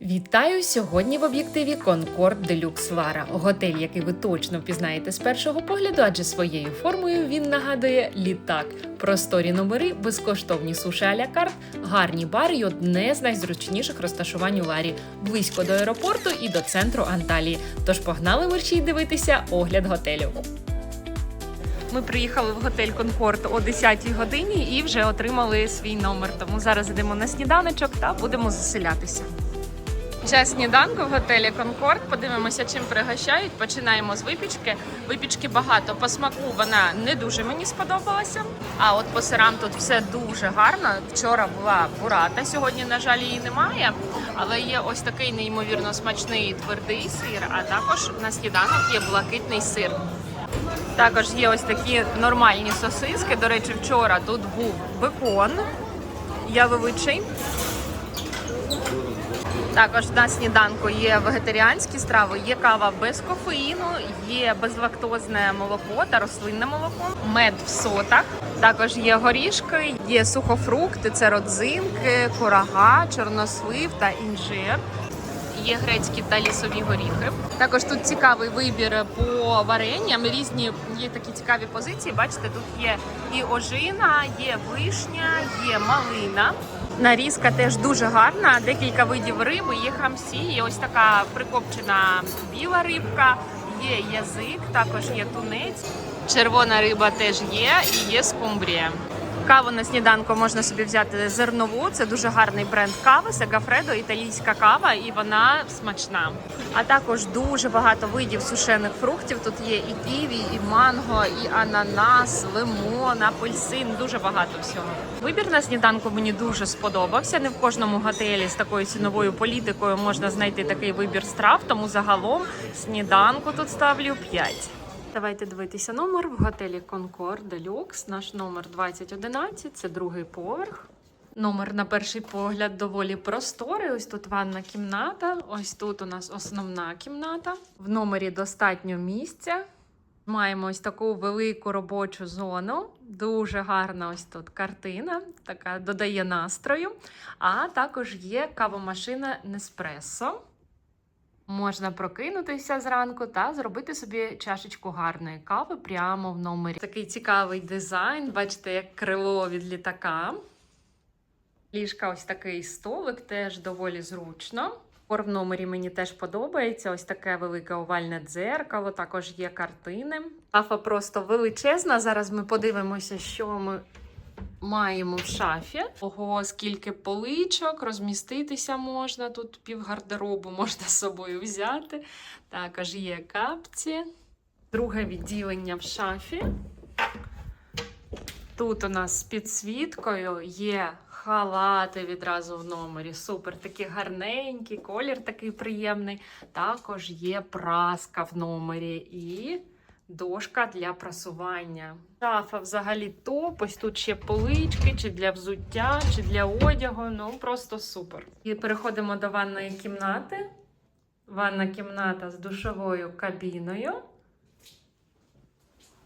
Вітаю сьогодні в об'єктиві Конкорд Делюкс Лара. Готель, який ви точно впізнаєте з першого погляду, адже своєю формою він нагадує літак. Просторі номери, безкоштовні суші а-ля карт, гарні бари і одне з найзручніших розташувань у Ларі, близько до аеропорту і до центру Анталії. Тож погнали мерчій дивитися огляд готелю. Ми приїхали в готель Конкорд о 10 годині і вже отримали свій номер. Тому зараз йдемо на сніданочок та будемо заселятися. Час сніданку в готелі Конкорд. Подивимося, чим пригощають. Починаємо з випічки. Випічки багато. По смаку вона не дуже мені сподобалася. А от по сирам тут все дуже гарно. Вчора була бурата, сьогодні, на жаль, її немає. Але є ось такий неймовірно смачний твердий сир, а також на сніданок є блакитний сир. Також є ось такі нормальні сосиски. До речі, вчора тут був бекон яловичий. Також на сніданку є вегетаріанські страви, є кава без кофеїну, є безлактозне молоко та рослинне молоко, мед в сотах. Також є горішки, є сухофрукти, це родзинки, курага, чорнослив та інжир. Є грецькі та лісові горіхи. Також тут цікавий вибір по варенням. Різні є такі цікаві позиції. Бачите, тут є і ожина, є вишня, є малина. Нарізка теж дуже гарна. Декілька видів риби, є хамсі, є ось така прикопчена біла рибка, є язик, також є тунець. Червона риба теж є і є скумбрія. Каву на сніданку можна собі взяти зернову. Це дуже гарний бренд кави. Сегафредо, італійська кава, і вона смачна. А також дуже багато видів сушених фруктів. Тут є і ківі, і манго, і ананас, лимон, апельсин. Дуже багато всього. Вибір на сніданку мені дуже сподобався. Не в кожному готелі з такою ціновою політикою можна знайти такий вибір страв. Тому загалом сніданку тут ставлю 5. Давайте дивитися номер в готелі Concord Deluxe. Наш номер 2011, це другий поверх. Номер на перший погляд доволі просторий. Ось тут ванна кімната. Ось тут у нас основна кімната. В номері достатньо місця. Маємо ось таку велику робочу зону. Дуже гарна ось тут картина, така додає настрою. А також є кавомашина Неспресо. Можна прокинутися зранку та зробити собі чашечку гарної кави прямо в номері. Такий цікавий дизайн. Бачите, як крило від літака. Ліжка ось такий столик, теж доволі зручно. Кор в номері мені теж подобається. Ось таке велике овальне дзеркало, також є картини. Шафа просто величезна. Зараз ми подивимося, що ми маємо в шафі. Ого, скільки поличок, розміститися можна. Тут пів гардеробу можна з собою взяти. Також є капці. Друге відділення в шафі. Тут у нас з підсвіткою є халати відразу в номері. Супер, такі гарненькі, колір такий приємний. Також є праска в номері і дошка для прасування. Шафа взагалі топ. Ось тут ще полички, чи для взуття, чи для одягу. Ну просто супер. І переходимо до ванної кімнати. Ванна кімната з душовою кабіною.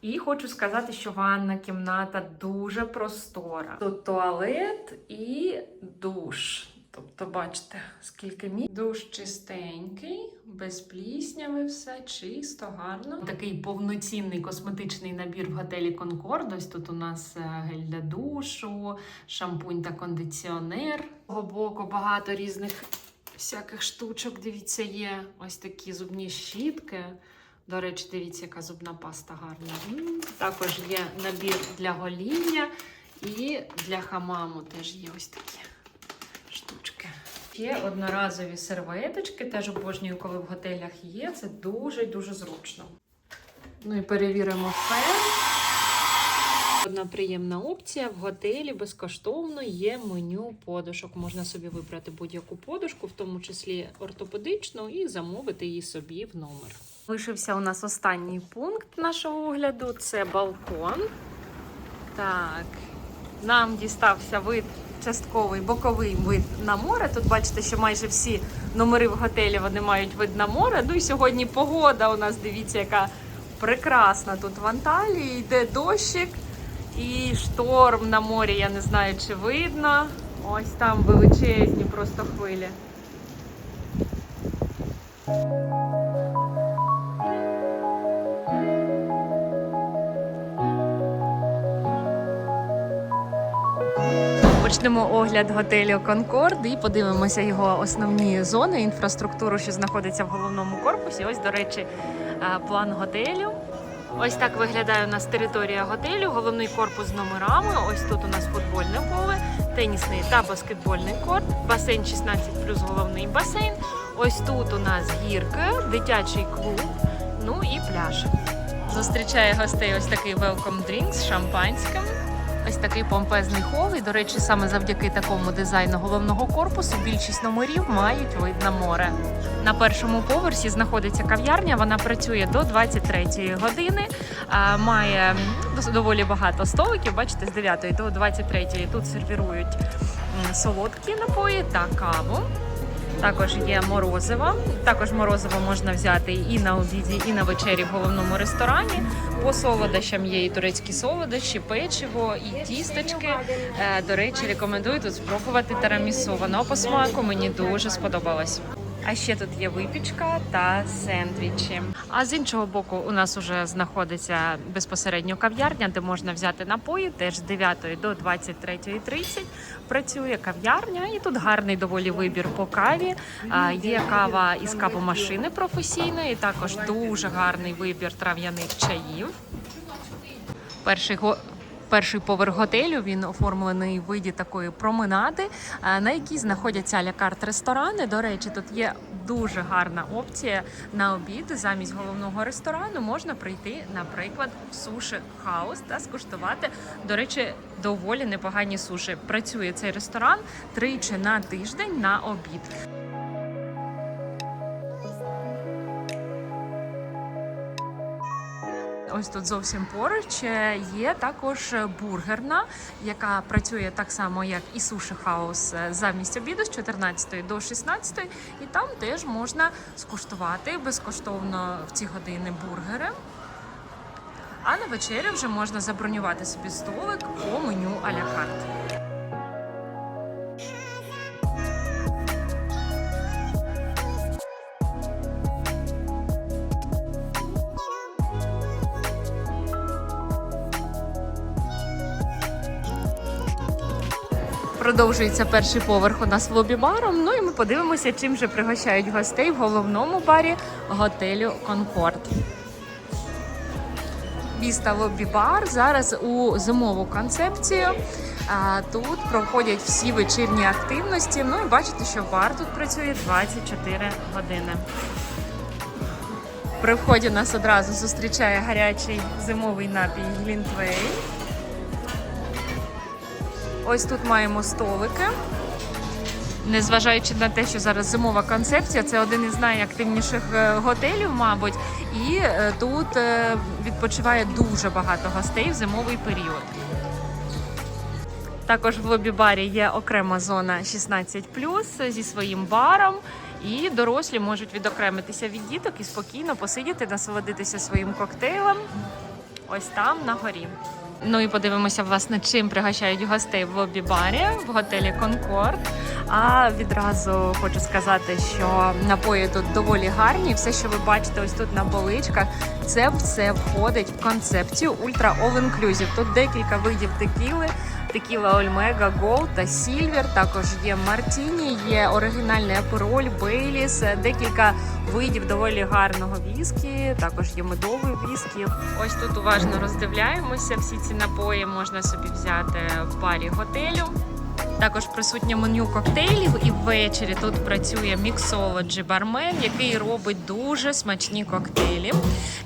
І хочу сказати, що ванна кімната дуже простора. Тут туалет і душ. Тобто, бачите, скільки місць. Душ чистенький, без плісняви, все чисто, гарно. Такий повноцінний косметичний набір в готелі Конкорд. Ось тут у нас е, гель для душу, шампунь та кондиціонер. З того боку багато різних всяких штучок. Дивіться, є ось такі зубні щітки. До речі, дивіться, яка зубна паста гарна. Також є набір для гоління і для хамаму теж є ось такі. Ще одноразові серветочки, теж обожнюю, коли в готелях є. Це дуже дуже зручно. Ну і перевіримо фен. Одна приємна опція в готелі безкоштовно є меню подушок. Можна собі вибрати будь-яку подушку, в тому числі ортопедичну, і замовити її собі в номер. Лишився у нас останній пункт нашого огляду це балкон. Так, нам дістався вид частковий боковий вид на море. Тут бачите, що майже всі номери в готелі вони мають вид на море. Ну і сьогодні погода у нас, дивіться, яка прекрасна тут в Анталії. Йде дощик і шторм на морі. Я не знаю, чи видно. Ось там величезні просто хвилі. Почнемо огляд готелю Конкорд і подивимося його основні зони, інфраструктуру, що знаходиться в головному корпусі. Ось, до речі, е, план готелю. Ось так виглядає у нас територія готелю, головний корпус з номерами. Ось тут у нас футбольне поле, тенісний та баскетбольний корт, басейн 16 плюс головний басейн. Ось тут у нас гірки, дитячий клуб, ну і пляж. Зустрічає гостей ось такий welcome drink з шампанським. Ось такий помпезний хол. І, до речі, саме завдяки такому дизайну головного корпусу більшість номерів мають вид на море. На першому поверсі знаходиться кав'ярня. Вона працює до 23 години. Має доволі багато столиків. Бачите, з 9 до 23 тут сервірують солодкі напої та каву. Також є морозиво. Також морозиво можна взяти і на обіді, і на вечері в головному ресторані. По солодощам є і турецькі солодощі, печиво, і тісточки. Е, До речі, рекомендую тут спробувати тарамісу. Воно по смаку мені дуже сподобалось. А ще тут є випічка та сендвічі. А з іншого боку, у нас уже знаходиться безпосередньо кав'ярня, де можна взяти напої. Теж з 9 до 23.30 працює кав'ярня, і тут гарний доволі вибір по каві. Є кава із кавомашини професійної, також дуже гарний вибір трав'яних чаїв. Перший го- Перший поверх готелю він оформлений в виді такої променади, е, на якій знаходяться алякарт ресторани. До речі, тут є дуже гарна опція на обід. Замість головного ресторану можна прийти, наприклад, в суші хаус та скуштувати. До речі, доволі непогані суші. Працює цей ресторан тричі на тиждень на обід. Ось тут зовсім поруч е, є також бургерна, яка працює так само, як і суші хаус е, замість обіду з 14 до 16, і там теж можна скуштувати безкоштовно в ці години бургери. А на вечерю вже можна забронювати собі столик по меню а-ля карт. Продовжується перший поверх у нас лобі-баром. Ну і ми подивимося, чим же пригощають гостей в головному барі готелю Конкорд. Віста лобі бар зараз у зимову концепцію. Тут проходять всі вечірні активності. Ну і бачите, що бар тут працює 24 години. При вході нас одразу зустрічає гарячий зимовий напій Глінтвейн. Ось тут маємо столики. Незважаючи на те, що зараз зимова концепція, це один із найактивніших е, готелів, мабуть, і е, тут е, відпочиває дуже багато гостей в зимовий період. Також в лобі-барі є окрема зона 16 зі своїм баром, і дорослі можуть відокремитися від діток і спокійно посидіти, насолодитися своїм коктейлем. Ось там на горі. Ну і подивимося, власне, чим пригощають гостей в лобі-барі в готелі Конкорд. А відразу хочу сказати, що напої тут доволі гарні. Все, що ви бачите, ось тут на поличках, це все входить в концепцію Ultra All Inclusive. Тут декілька видів текіли. Текіла Ольмега, Голд та Сільвер. Також є Мартіні, є оригінальний апероль, Бейліс, декілька видів доволі гарного віскі. Також є медовий віскі. Ось тут уважно роздивляємося. Всі ці напої можна собі взяти в барі готелю. Також присутнє меню коктейлів, і ввечері тут працює міксолоджі бармен, який робить дуже смачні коктейлі.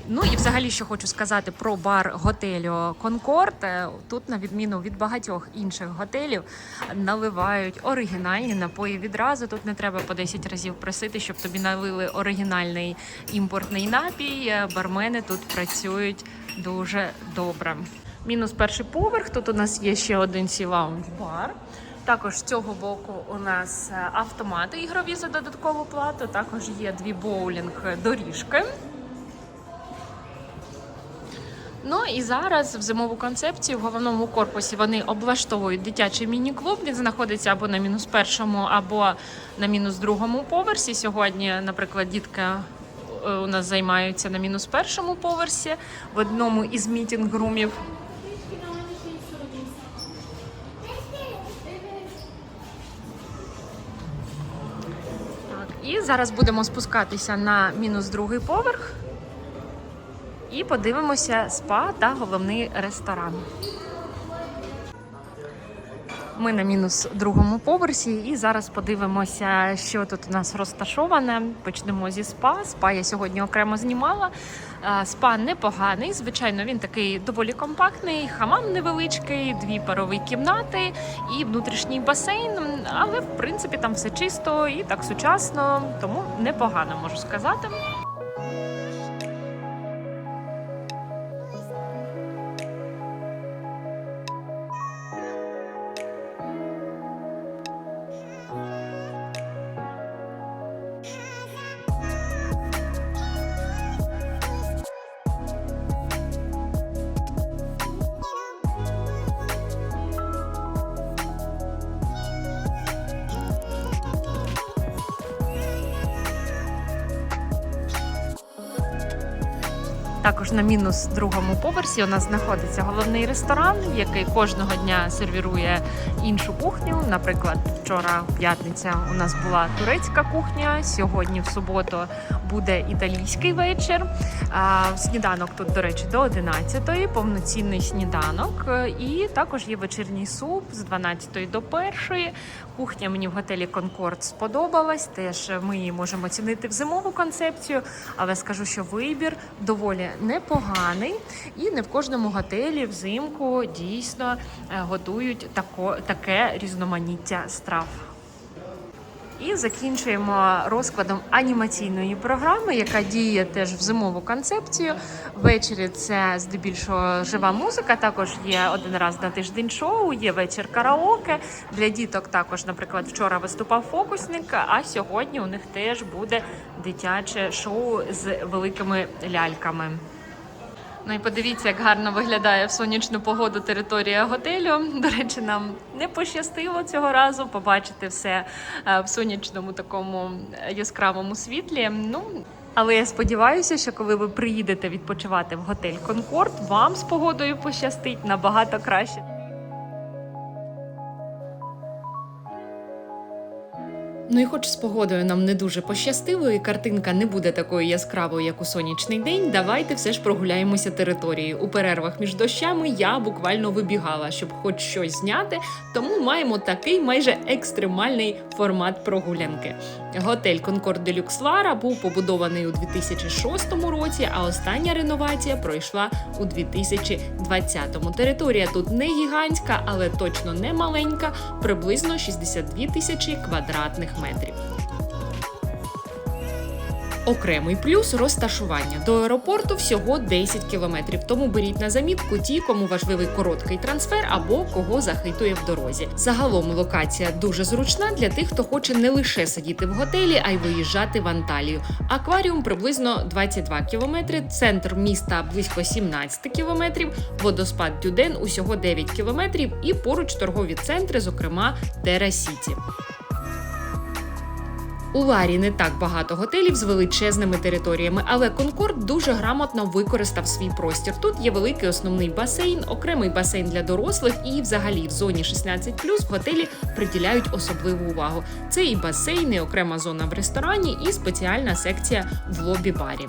Ну і взагалі, що хочу сказати про бар готелю Конкорд. Е, Тут, на відміну від багатьох інших готелів, наливають оригінальні напої відразу. Тут не треба по 10 разів просити, щоб тобі налили оригінальний імпортний напій. Е, Бармени тут працюють дуже добре. Мінус перший поверх. Тут у нас є ще один сі лаунж бар. Також з цього боку у нас е, автомати ігрові за додаткову плату. Також є дві боулінг доріжки. Ну і зараз в зимову концепцію в головному корпусі вони облаштовують дитячий міні-клуб. Він знаходиться або на мінус першому, або на мінус другому поверсі. Сьогодні, наприклад, дітка е, у нас займаються на мінус першому поверсі в одному із мітінг-румів. І зараз будемо спускатися на мінус другий поверх і подивимося спа та головний ресторан. Ми на мінус другому поверсі, і зараз подивимося, що тут у нас розташоване. Почнемо зі спа. Спа я сьогодні окремо знімала. Е, Спа непоганий. Звичайно, він такий доволі компактний, хамам невеличкий, дві парові кімнати і внутрішній басейн. Але в принципі там все чисто і так сучасно, тому непогано можу сказати. Також на мінус другому поверсі у нас знаходиться головний ресторан, який кожного дня сервірує іншу кухню. Наприклад, вчора п'ятниця у нас була турецька кухня. Сьогодні, в суботу, буде італійський вечір. Сніданок тут, до речі, до 11-ї, повноцінний сніданок. І також є вечірній суп з 12-ї до 1-ї. Кухня мені в готелі Конкорд сподобалась. Теж ми її можемо оцінити в зимову концепцію, але скажу, що вибір доволі непоганий, і не в кожному готелі взимку дійсно е, готують тако, таке різноманіття страв. І закінчуємо розкладом анімаційної програми, яка діє теж в зимову концепцію. Ввечері це здебільшого жива музика. Також є один раз на тиждень шоу, є вечір караоке. Для діток також, наприклад, вчора виступав фокусник, а сьогодні у них теж буде дитяче шоу з великими ляльками. Ну і подивіться, як гарно виглядає в сонячну погоду територія готелю. До речі, нам не пощастило цього разу побачити все е, в сонячному такому яскравому світлі. Ну але я сподіваюся, що коли ви приїдете відпочивати в готель Конкорд, вам з погодою пощастить набагато краще. Ну і хоч з погодою нам не дуже пощастило, і картинка не буде такою яскравою, як у сонячний день. Давайте все ж прогуляємося територією. У перервах між дощами я буквально вибігала, щоб хоч щось зняти. Тому маємо такий майже екстремальний формат прогулянки. Готель Конкорд Делюкс Лара був побудований у 2006 році, а остання реновація пройшла у 2020-му. Територія тут не гігантська, але точно не маленька, приблизно 62 тисячі квадратних метрів. Окремий плюс розташування до аеропорту всього 10 кілометрів. Тому беріть на замітку ті, кому важливий короткий трансфер або кого захитує в дорозі. Загалом локація дуже зручна для тих, хто хоче не лише сидіти в готелі, а й виїжджати в Анталію. Акваріум приблизно 22 кілометри, центр міста близько 17 кілометрів, водоспад Дюден усього 9 кілометрів, і поруч торгові центри, зокрема Тера Сіті. У Ларі не так багато готелів з величезними територіями, але Конкорд дуже грамотно використав свій простір. Тут є великий основний басейн, окремий басейн для дорослих, і взагалі в зоні 16+, в готелі приділяють особливу увагу. Це і басейн, і окрема зона в ресторані, і спеціальна секція в лобі-барі.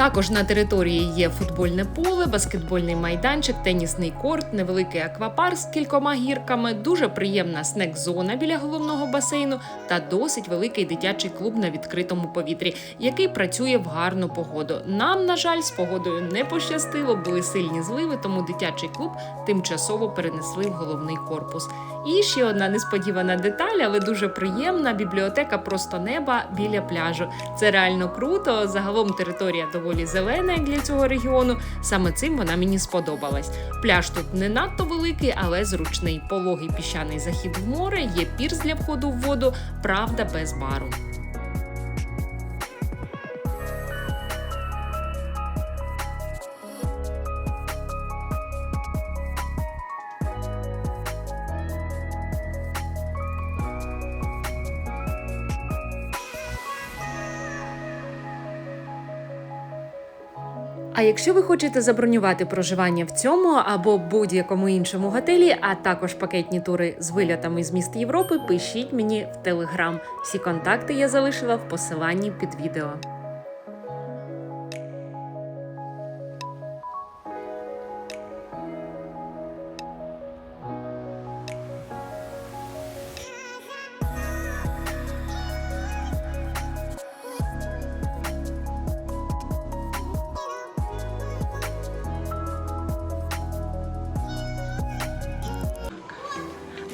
Також на території є футбольне поле, баскетбольний майданчик, тенісний корт, невеликий аквапарк з кількома гірками, дуже приємна снек-зона біля головного басейну та досить великий дитячий клуб на відкритому повітрі, який працює в гарну погоду. Нам, на жаль, з погодою не пощастило, були сильні зливи, тому дитячий клуб тимчасово перенесли в головний корпус. І ще одна несподівана деталь, але дуже приємна бібліотека просто неба біля пляжу. Це реально круто. Загалом територія доволі зелена для цього регіону. Саме цим вона мені сподобалась. Пляж тут не надто великий, але зручний. Пологий піщаний захід в море, є пірс для входу в воду, правда, без бару. А якщо ви хочете забронювати проживання в цьому або будь-якому іншому готелі, а також пакетні тури з вильотами з міст Європи, пишіть мені в телеграм. Всі контакти я залишила в посиланні під відео.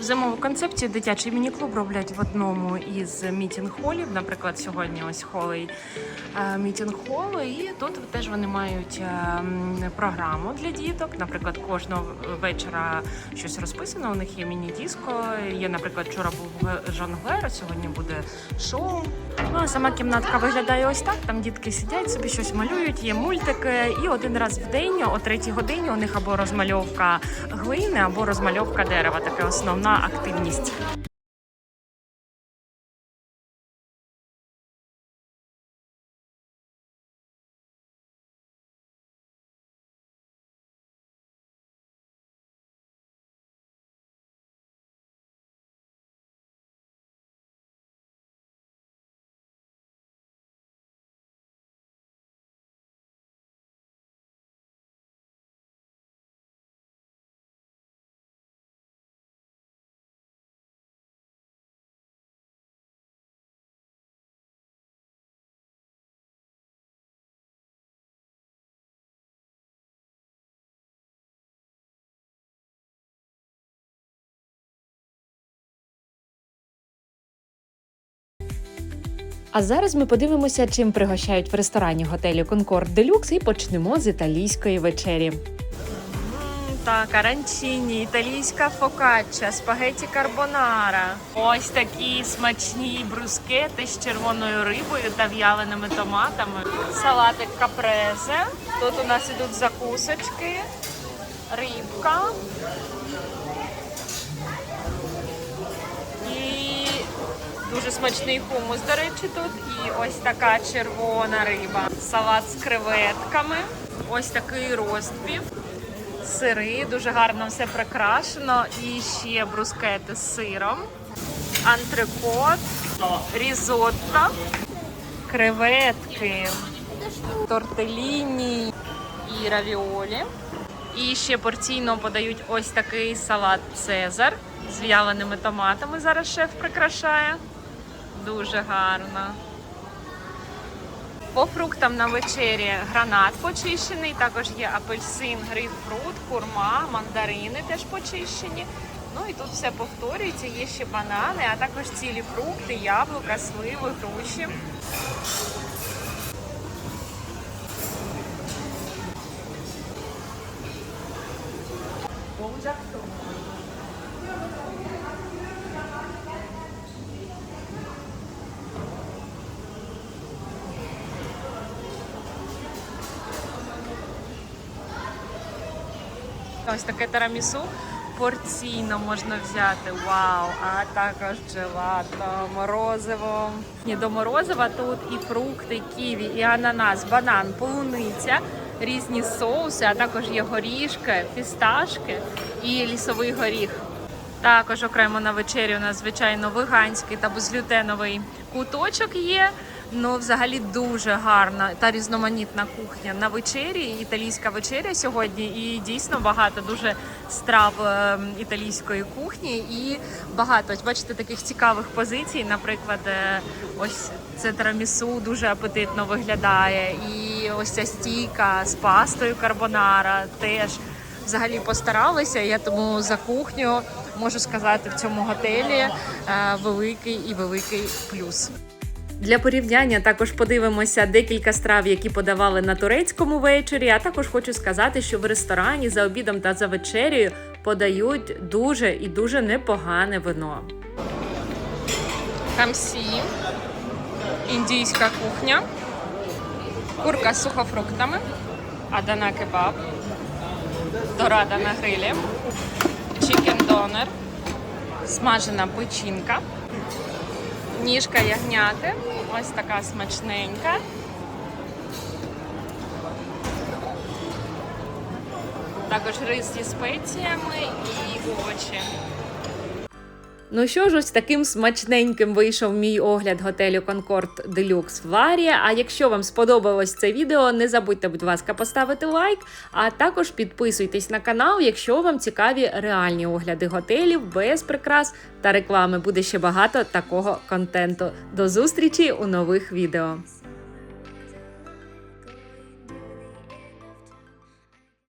Зимову концепцію дитячий міні-клуб роблять в одному із мітінг-холів. Наприклад, сьогодні ось холий е, мітінг-хол. І тут теж вони мають е, програму для діток. Наприклад, кожного вечора щось розписано. У них є міні-диско. Є, наприклад, вчора був жонглер, сьогодні буде шоу. Ну а сама кімнатка виглядає ось так. Там дітки сидять, собі щось малюють, є мультики. І один раз в день, о третій годині, у них або розмальовка глини, або розмальовка дерева. Така основна активність. А зараз ми подивимося, чим пригощають в ресторані готелю Конкорд Делюкс і почнемо з італійської вечері. Так, аранчині, італійська фокачча, спагеті карбонара. Ось такі смачні брускети з червоною рибою та в'яленими томатами. Салатик капрезе. Тут у нас ідуть закусочки, рибка. Дуже смачний хумус, до речі, тут. І ось така червона риба. Салат з креветками. Ось такий розпів сири, дуже гарно все прикрашено. І ще брускети з сиром, антрикот, різотто, креветки, тортеліні і равіолі. І ще порційно подають ось такий салат Цезар з в'яленими томатами. Зараз шеф прикрашає. Дуже гарно. По фруктам на вечері гранат почищений, також є апельсин, грейпфрут, курма, мандарини теж почищені. Ну і тут все повторюється, є ще банани, а також цілі фрукти, яблука, сливи, груші. Ось таке тарамісу порційно можна взяти. Вау! А також джелато, морозиво. Ні, до морозива тут і фрукти, ківі, і ананас, банан, полуниця, різні соуси, а також є горішки, фісташки і лісовий горіх. Також окремо на вечері у нас, звичайно, веганський та безглютеновий куточок є. Ну, взагалі дуже гарна та різноманітна кухня на вечері. Італійська вечеря сьогодні, і дійсно багато дуже страв е, італійської кухні. І багато ось бачите таких цікавих позицій. Наприклад, е, ось це тирамісу дуже апетитно виглядає. І ось ця стійка з пастою карбонара теж взагалі постаралися. Я тому за кухню можу сказати в цьому готелі е, великий і великий плюс. Для порівняння також подивимося декілька страв, які подавали на турецькому вечорі. А також хочу сказати, що в ресторані за обідом та за вечерею подають дуже і дуже непогане вино. Хамсі, індійська кухня, курка з сухофруктами, адана кебаб, дорада на грилі, чікен донер, смажена печінка, Ніжка ягняти. Ось така смачненька. Також рис зі спеціями і овочі. Ну що ж, ось таким смачненьким вийшов мій огляд готелю Concord Deluxe Варія. А якщо вам сподобалось це відео, не забудьте, будь ласка, поставити лайк, а також підписуйтесь на канал, якщо вам цікаві реальні огляди готелів без прикрас та реклами. Буде ще багато такого контенту. До зустрічі у нових відео.